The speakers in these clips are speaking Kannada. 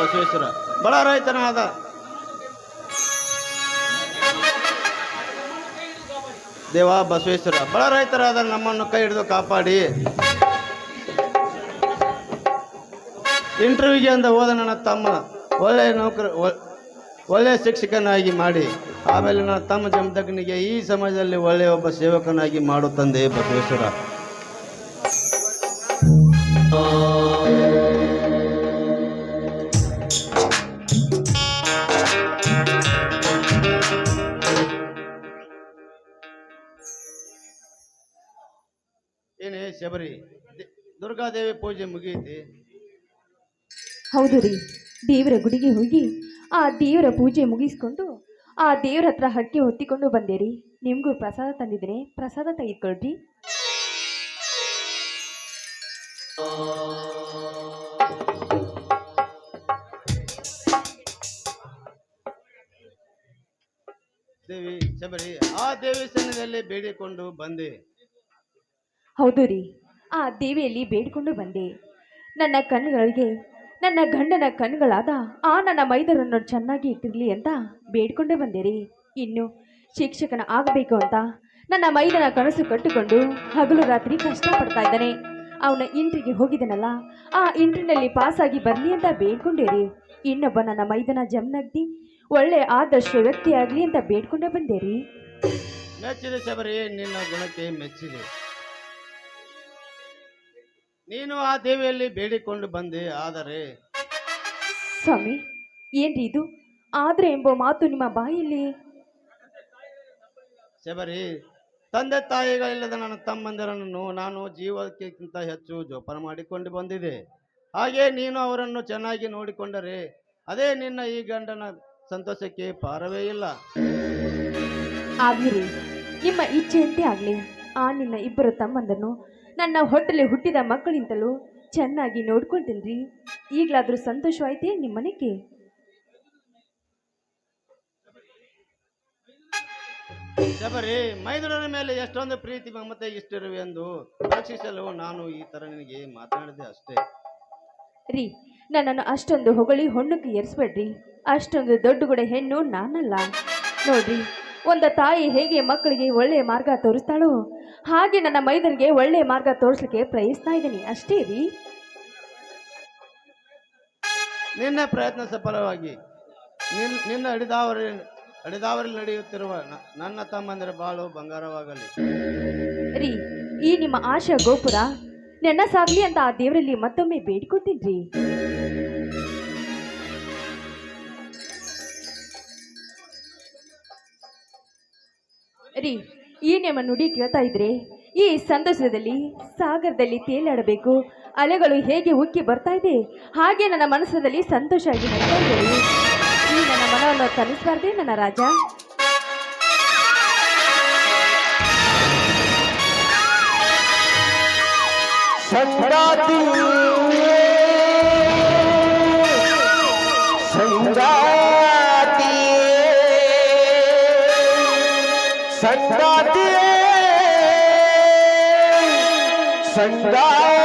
ಬಸವೇಶ್ವರ. ಬಡ ರೈತನಾದ ದೇವ ಬಸವೇಶ್ವರ. ಬಡ ರೈತರಾದ ನಮ್ಮನ್ನು ಕೈ ಹಿಡಿದು ಕಾಪಾಡಿ. ಇಂಟರ್ವ್ಯೂಗೆ ಅಂತ ಹೋದ ನನ್ನ ತಮ್ಮ ಒಳ್ಳೆಯ ನೌಕರ ಒಳ್ಳೆಯ ಶಿಕ್ಷಕನಾಗಿ ಮಾಡಿ. ಆಮೇಲೆ ನನ್ನ ತಮ್ಮ ಜಮದಗ್ನಿಗೆ ಈ ಸಮಾಜದಲ್ಲಿ ಒಳ್ಳೆಯ ಒಬ್ಬ ಸೇವಕನಾಗಿ ಮಾಡು ತಂದೆ ಬಸವೇಶ್ವರ. ಏನೇ ಶಬರಿ. ದುರ್ಗಾದೇವಿ ಪೂಜೆ ಮುಗಿಯುತ್ತೆ. ಹೌದು ರೀ. ದೇವರ ಗುಡಿಗೆ ಹೋಗಿ ಆ ದೇವರ ಪೂಜೆ ಮುಗಿಸ್ಕೊಂಡು ಆ ದೇವರ ಹತ್ರ ಹಕ್ಕಿ ಹೊತ್ತಿಕೊಂಡು ಬಂದೆ ರೀ. ನಿಮಗೂ ಪ್ರಸಾದ ತಂದಿದ್ರೆ ಪ್ರಸಾದ ತೆಗೆದುಕೊಳ್ರಿ. ದೇವಿ ಶಬರಿ ಆ ದೇವಿ ಸನ್ನಿಧಿಯಲ್ಲಿ ಬೇಡಿಕೊಂಡು ಬಂದೆ. ಹೌದು ರೀ. ಆ ದೇವಿಯಲ್ಲಿ ಬೇಡಿಕೊಂಡು ಬಂದೆ. ನನ್ನ ಕಣ್ಣುಗಳಿಗೆ, ನನ್ನ ಗಂಡನ ಕಣ್ಣುಗಳಾದ ಆ ನನ್ನ ಮೈದರನ್ನು ಚೆನ್ನಾಗಿ ಇಟ್ಟಿರಲಿ ಅಂತ ಬೇಡ್ಕೊಂಡೇ ಬಂದೆ ರೀ. ಇನ್ನು ಶಿಕ್ಷಕನ ಆಗಬೇಕು ಅಂತ ನನ್ನ ಮೈದನ ಕನಸು ಕಟ್ಟಿಕೊಂಡು ಹಗಲು ರಾತ್ರಿ ಕಷ್ಟಪಡ್ತಾ ಇದ್ದಾನೆ. ಅವನ ಇಂಟ್ರಿಗೆ ಹೋಗಿದ್ದಾನಲ್ಲ, ಆ ಇಂಟ್ರಿನಲ್ಲಿ ಪಾಸಾಗಿ ಬರಲಿ ಅಂತ ಬೇಡ್ಕೊಂಡೆ ರೀ. ಇನ್ನೊಬ್ಬ ನನ್ನ ಮೈದನ ಜಮ್ನಗ್ದಿ ಒಳ್ಳೆ ಆದರ್ಶ ವ್ಯಕ್ತಿಯಾಗಲಿ ಅಂತ ಬೇಡ್ಕೊಂಡೇ ಬಂದೆ ರೀ. ಮೆಚ್ಚಿದೆ ಶಬರಿ, ನಿನ್ನ ಗುಣಕ್ಕೆ ಮೆಚ್ಚಿದೆ. ನೀನು ಆ ದೇವಿಯಲ್ಲಿ ಬೇಡಿಕೊಂಡು ಬಂದೆ ಆದರೆ ಸ್ವಾಮಿ ಏನ್ರಿ ಇದು? ಆದ್ರೆ ಎಂಬ ಮಾತು ನಿಮ್ಮ ಬಾಯಲ್ಲಿ? ಶಬರಿ ತಂದೆ ತಾಯಿಗಳಿಲ್ಲದ ನನ್ನ ತಮ್ಮಂದಿರನ್ನು ನಾನು ಜೀವಕ್ಕಿಂತ ಹೆಚ್ಚು ಜೋಪಾನ ಮಾಡಿಕೊಂಡು ಬಂದಿದೆ. ಹಾಗೆ ನೀನು ಅವರನ್ನು ಚೆನ್ನಾಗಿ ನೋಡಿಕೊಂಡರೆ ಅದೇ ನಿನ್ನ ಈ ಗಂಡನ ಸಂತೋಷಕ್ಕೆ ಪಾರವೇ ಇಲ್ಲ. ಆಗಿರಿ ನಿಮ್ಮ ಇಚ್ಛೆಯಂತೆ ಆಗ್ಲಿ. ಆ ನಿನ್ನ ಇಬ್ಬರು ತಮ್ಮಂದನ್ನು ನನ್ನ ಹೊಟ್ಟೆಲಿ ಹುಟ್ಟಿದ ಮಕ್ಕಳಿಂತಲೂ ಚೆನ್ನಾಗಿ ನೋಡ್ಕೊಳ್ತೀನಿ ಈಗಲಾದರೂ ಸಂತೋಷವಾಯ್ತೇ ನಿಮ್ಮ ಮನೆಗೆ? ಶಬರಿ ಮೇಲೆ ಎಷ್ಟೊಂದು ಪ್ರೀತಿ ಮಮತೆ ಇಷ್ಟಿರುವೆ ಎಂದು ಪರೀಕ್ಷಿಸಲು ನಾನು ಈ ತರ ನಿನಗೆ ಮಾತನಾಡಿದೆ ಅಷ್ಟೇ. ರೀ ನನ್ನನ್ನು ಅಷ್ಟೊಂದು ಹೊಗಳಿ ಹೊಣ್ಣಕ್ಕೆ ಏರಿಸ್ಬೇಡ್ರಿ. ಅಷ್ಟೊಂದು ದೊಡ್ಡ ಗುಡೆ ಹೆಣ್ಣು ನಾನಲ್ಲ. ನೋಡ್ರಿ ಒಂದು ತಾಯಿ ಹೇಗೆ ಮಕ್ಕಳಿಗೆ ಒಳ್ಳೆಯ ಮಾರ್ಗ ತೋರಿಸ್ತಾಳೋ ಹಾಗೆ ನನ್ನ ಮೈದರಿಗೆ ಒಳ್ಳೆಯ ಮಾರ್ಗ ತೋರಿಸ್ಲಿಕ್ಕೆ ಪ್ರಯತ್ನ ಇದ್ದೀನಿ. ಅಷ್ಟೇ ರೀ? ನಿನ್ನ ಪ್ರಯತ್ನ ಸಫಲವಾಗಿ. ನಿನ್ ನಿನ್ನ ಹಿಡಿದಾವರಿ ಹಿಡಿದಾವರಿ ನಡೆಯುತ್ತಿರುವ ನನ್ನ ತಮ್ಮಂದಿರ ಬಾಳು ಬಂಗಾರವಾಗಲಿ. ರೀ ಈ ನಿಮ್ಮ ಆಶಾ ಗೋಪುರ ನೆನಸಾಗ್ಲಿ ಅಂತ ಆ ದೇವರಲ್ಲಿ ಮತ್ತೊಮ್ಮೆ ಬೇಡ್ಕೊತೀನಿ ರೀ ಈ ನಿಯಮ ನುಡಿ ಕೇಳ್ತಾ ಇದ್ರೆ, ಈ ಸಂತೋಷದಲ್ಲಿ, ಸಾಗರದಲ್ಲಿ ತೇಲಾಡಬೇಕು. ಅಲೆಗಳು ಹೇಗೆ ಉಕ್ಕಿ ಬರ್ತಾ ಇದೆ? ಹಾಗೆ ನನ್ನ ಮನಸ್ಸಲ್ಲಿ ಸಂತೋಷ ಆಗಿ. ಈ ನನ್ನ ಮನವನ್ನು ತನಿಸ್ಬಾರ್ದೇ ನನ್ನ ರಾಜ. ಸಂಕ್ರಾಂತಿ ಸಂಗಾತಿ ಸಂಗಾತಿ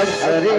असरे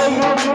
I'm not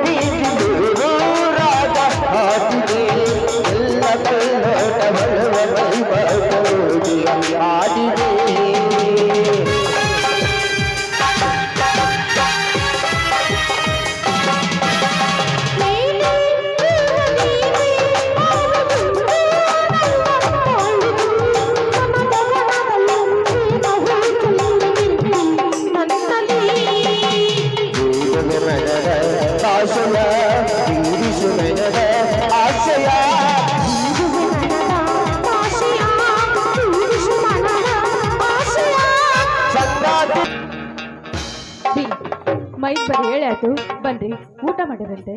ರೀ ಮೈ ಬರೀ ಹೇಳಿ ಆಯ್ತು. ಬನ್ರಿ ಊಟ ಮಾಡಿರಂತೆ